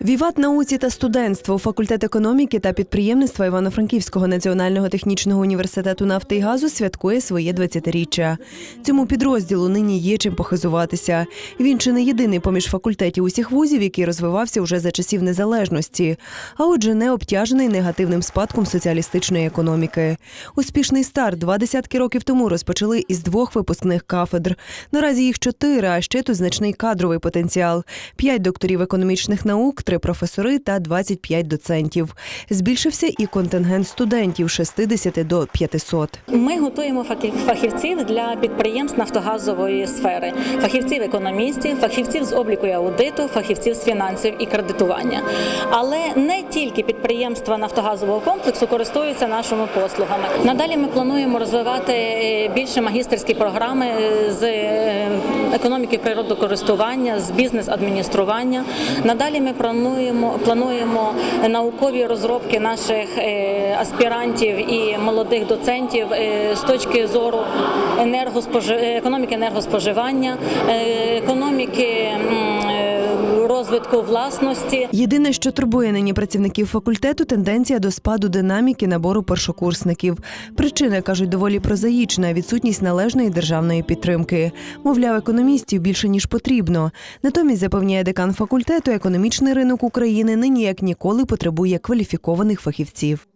Віват науці та студентство, факультет економіки та підприємництва Івано-Франківського національного технічного університету нафти і газу святкує своє 20-річчя. Цьому підрозділу нині є чим похизуватися. Він чи не єдиний поміж факультетів усіх вузів, який розвивався уже за часів незалежності, а отже, не обтяжений негативним спадком соціалістичної економіки. Успішний старт два десятки років тому розпочали із двох випускних кафедр. Наразі їх чотири, а ще тут значний кадровий потенціал: п'ять докторів економічних наук, три професори та 25 доцентів. Збільшився і контингент студентів з 60 до 500. Ми готуємо фахівців для підприємств нафтогазової сфери, фахівців економістів, фахівців з обліку і аудиту, фахівців з фінансів і кредитування. Але не тільки підприємства нафтогазового комплексу користуються нашими послугами. Надалі ми плануємо розвивати е, більше магістерські програми е, з е, економіки природокористування, з бізнес-адміністрування. Надалі ми плануємо, плануємо наукові розробки наших е, аспірантів і молодих доцентів е, з точки зору енергоспожив... економіки енергоспоживання, е, економіки розвитку власності. Єдине, що турбує нині працівників факультету, тенденція до спаду динаміки набору першокурсників. Причина кажуть доволі прозаїчна відсутність належної державної підтримки. Мовляв, економістів більше ніж потрібно. Натомість запевняє декан факультету, економічний ринок України нині як ніколи потребує кваліфікованих фахівців.